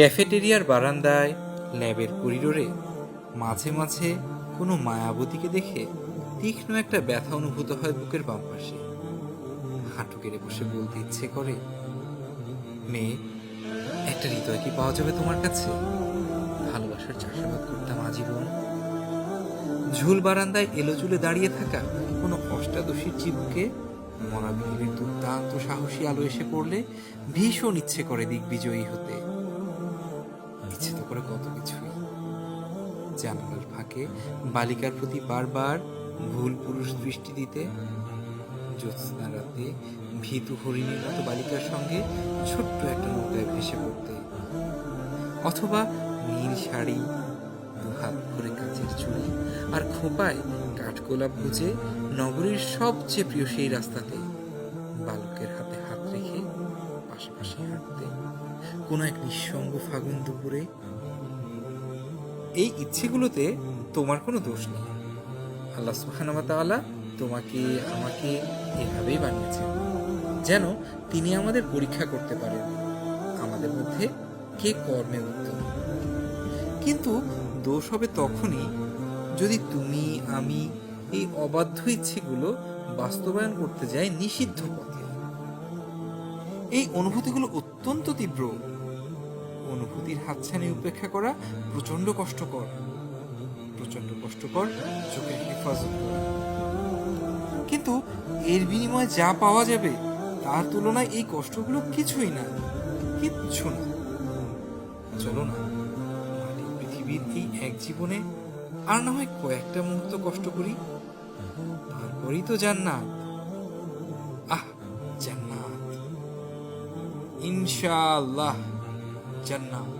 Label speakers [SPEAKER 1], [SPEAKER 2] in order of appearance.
[SPEAKER 1] ক্যাফেটেরিয়ার বারান্দায় ল্যাবের করিডোরে মাঝে মাঝে কোনো মায়াবতীকে দেখে তীক্ষ্ণ একটা ব্যথা অনুভূত হয় বুকের বাম পাশে। হাঁটু কেড়ে বসে বলতে ইচ্ছে করে, মেয়ে, একটা হৃদয় কি পাওয়া যাবে তোমার কাছে? ভালোবাসার চাষাবাদ করতাম আজীবন। ঝুল বারান্দায় এলো চুলে দাঁড়িয়ে থাকা কোনো অষ্টাদশীর চিবুকে মরা বিকেলের দুর্দান্ত সাহসী আলো এসে পড়লে ভীষণ ইচ্ছে করে দিগ্বিজয়ী হতে। করে কত কিছুই। জানালার ফাঁকে বালিকার প্রতি বারবার ভুল পুরুষ দৃষ্টি দিতে, জ্যোৎস্না রাতে ভীতু হরিণীর মতো বালিকার সঙ্গে ছোট্ট একটা নৌকায় ভেসে পড়তে। অথবা নীল শাড়ি, দুহাত করে কাচের চুড়ি আর খোপায় কাঠগোলাপ গুজে নগরীর সবচেয়ে প্রিয় সেই রাস্তাতে বালকের হাতে কোনো এক নিঃসঙ্গ ফাগুন দুপুরে। এই ইচ্ছেগুলোতে তোমার কোনো দোষ নেই। আল্লাহ সুবহানাহু তোমাকে, আমাকে এভাবেই বানিয়েছেন, যেন তিনি আমাদের পরীক্ষা করতে পারেন, আমাদের মধ্যে কে কর্মে উত্তম কিন্তু দোষ হবে তখনই যদি তুমি, আমি এই অবাধ্য ইচ্ছেগুলো বাস্তবায়ন করতে যাই নিষিদ্ধ পথে। এই অনুভূতিগুলো অত্যন্ত তীব্র। অনুভূতির হাতছানি উপেক্ষা করা প্রচণ্ড কষ্টকর। প্রচণ্ড কষ্টকর চোখের হেফাজত কিন্তু এর বিনিময়ে যা পাওয়া যাবে, তার তুলনায় এই কষ্টগুলো কিছুই না, কিচ্ছু না। চলো না পৃথিবীর এই এক জীবনে আর না হয় কয়েকটা মুহূর্ত কষ্ট করি। তারপরেই তো জান্নাত। আহ, জান্নাত। ইনশাআল্লাহ। জান্নাত